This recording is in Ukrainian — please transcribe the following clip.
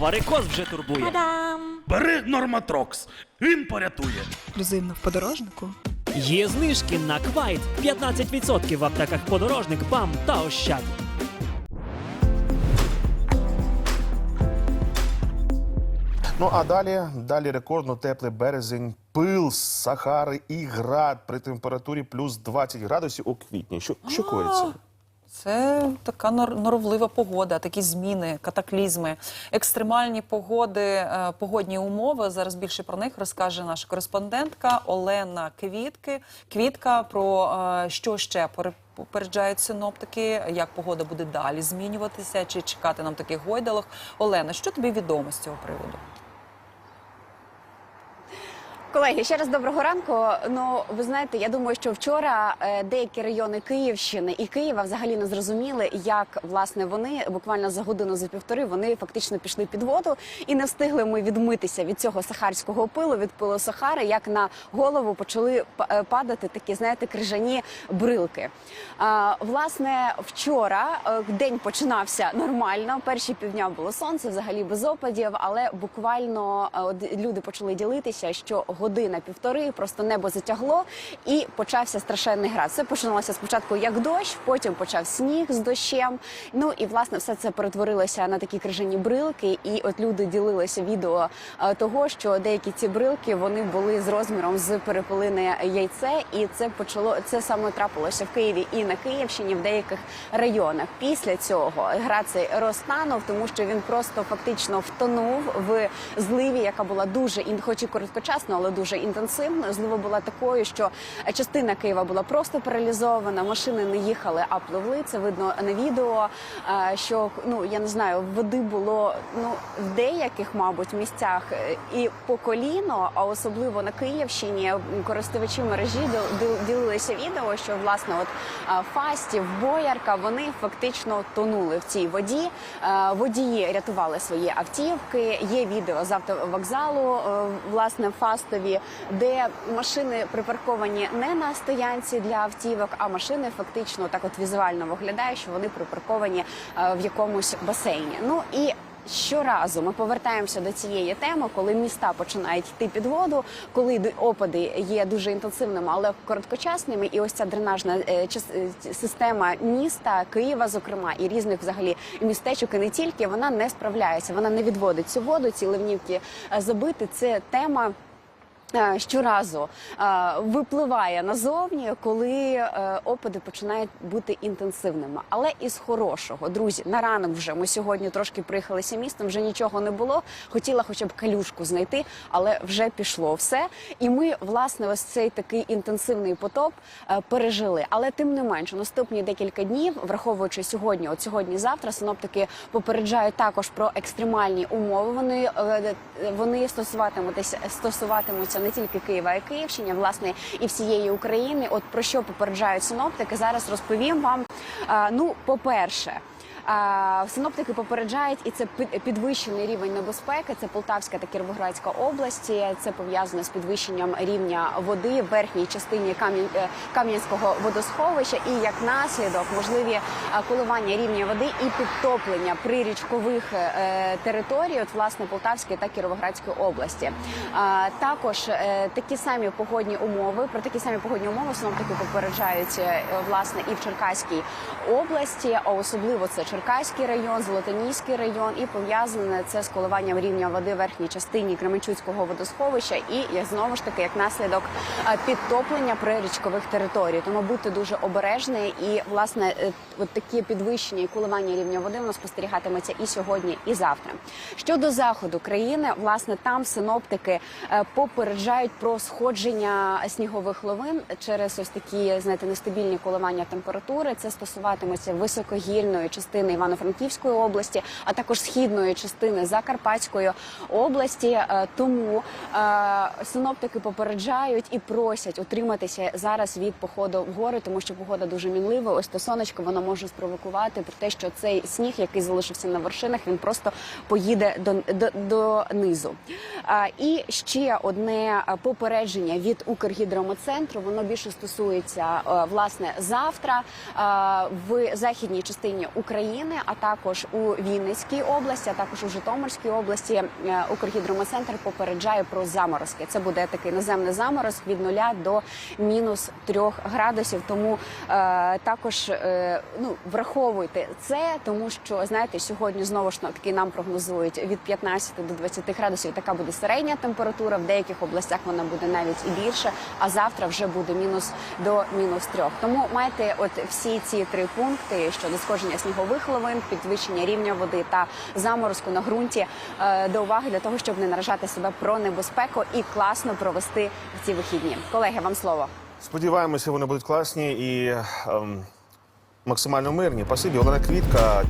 Варикоз вже турбує. Та-дам! Бери Норматрокс, він порятує. Ексклюзивно в подорожнику. Є знижки на квайт 15% в аптеках подорожник, БАМ та Ощад. Ну а далі, далі рекордно теплий березень, пил, з Сахари і град при температурі плюс 20 градусів у квітні. Що, що коїться? Це така нор- норовлива погода, такі зміни, катаклізми, екстремальні погоди, е, погодні умови. Зараз більше про них розкаже наша кореспондентка Олена Квітки. Квітка про е, що ще пере- попереджають синоптики, як погода буде далі змінюватися, чи чекати нам таких гойдалок. Олена, що тобі відомо з цього приводу? Колеги, ще раз доброго ранку. Ну ви знаєте, я думаю, що вчора е, деякі райони Київщини і Києва взагалі не зрозуміли, як власне вони буквально за годину за півтори вони фактично пішли під воду і не встигли ми відмитися від цього сахарського пилу, від пилу Сахари, як на голову почали е, падати такі, знаєте, крижані брилки. А, власне, вчора е, день починався нормально. Перші півдня було сонце, взагалі без опадів, але буквально люди почали ділитися, що година півтори просто небо затягло і почався страшенний град. Все починалося спочатку як дощ, потім почав сніг з дощем. Ну і власне все це перетворилося на такі крижані брилки. І от люди ділилися відео е, того, що деякі ці брилки вони були з розміром з перепелине яйце, і це почало це саме трапилося в Києві і на Київщині в деяких районах. Після цього град цей розтанув, тому що він просто фактично втонув в зливі, яка була дуже ін- хоч і короткочасно, але дуже інтенсивною. Злива була такою, що частина Києва була просто паралізована. Машини не їхали, а пливли. Це видно на відео. е, Що ну я не знаю, води було ну в деяких, мабуть, місцях е, і по коліно, а особливо на Київщині користувачі мережі діл- діл- ділилися відео, що власне от е, Фастів, Боярка, вони фактично тонули в цій воді. Водії рятували свої автівки. Є відео з автовокзалу, власне, в Фастові, де машини припарковані не на стоянці для автівок, а машини фактично так от візуально виглядає, що вони припарковані е, в якомусь басейні. Ну і Щоразу ми повертаємося до цієї теми, коли міста починають йти під воду, коли опади є дуже інтенсивними, але короткочасними, і ось ця дренажна е, е, система міста Києва, зокрема, і різних взагалі містечок, і не тільки вона не справляється. Вона не відводить цю воду. Ці ливнівки забити. Це тема. Е, Щоразу е, випливає назовні, коли е, опади починають бути інтенсивними. Але із хорошого, друзі, на ранок вже ми сьогодні трошки приїхалися містом, вже нічого не було. Хотіла хоча б калюшку знайти, але вже пішло все. І ми, власне, ось цей такий інтенсивний потоп пережили. Але тим не менше, наступні декілька днів, враховуючи сьогодні, от сьогодні, завтра, синоптики попереджають також про екстремальні умови. Вони вони стосуватимуться стосуватимуться не тільки Києва, а Київщини, власне, і всієї України. От про що попереджають синоптики, зараз розповім вам. Ну, по-перше. А, Синоптики попереджають, і це під- підвищений рівень небезпеки. Це Полтавська та Кіровоградська області. Це пов'язано з підвищенням рівня води в верхній частині е, Кам'янського водосховища. І як наслідок можливі е, коливання рівня води і підтоплення прирічкових е, територій, от власне Полтавської та Кіровоградської області. Також такі самі погодні умови. Про такі самі погодні умови синоптики попереджають власне і в Черкаській області, а особливо це Черкаський район, Золотоніський район, і пов'язане це з коливанням рівня води в верхній частині Кременчуцького водосховища, і як знову ж таки як наслідок е, підтоплення прирічкових територій. Тому будьте дуже обережні, і власне е, от такі підвищення і коливання рівня води воно спостерігатиметься і сьогодні, і завтра. Щодо заходу країни, власне, там синоптики е, попереджають про сходження снігових ловин через ось такі знаєте нестабільні коливання температури. Це стосуватиметься високогірної частини Івано-Франківської області, а також східної частини Закарпатської області. Е, Тому е, синоптики попереджають і просять утриматися зараз від походу в гори, тому що погода дуже мінлива. Ось то сонечко воно може спровокувати про те, що цей сніг, який залишився на вершинах, він просто поїде до, до, до низу. І ще одне попередження від Укргідромецентру. Воно більше стосується е, власне завтра е, в західній частині України, а також у Вінницькій області, а також у Житомирській області. е, Укргідромецентр попереджає про заморозки. Це буде такий наземний заморозк від нуля до мінус трьох градусів. Тому е, також е, ну враховуйте це, тому що знаєте, сьогодні знову ж таки нам прогнозують від 15 до 20 градусів. Така буде середня температура. В деяких областях вона буде навіть і більше. А завтра вже буде мінус до мінус трьох. Тому майте от всі ці три пункти щодо сходження снігових лавин, підвищення рівня води та заморозку на ґрунті е, до уваги для того, щоб не наражати себе про небезпеку і класно провести ці вихідні. Колеги, вам слово. Сподіваємося, вони будуть класні і ем, максимально мирні. Спасибі, Олена Квітка.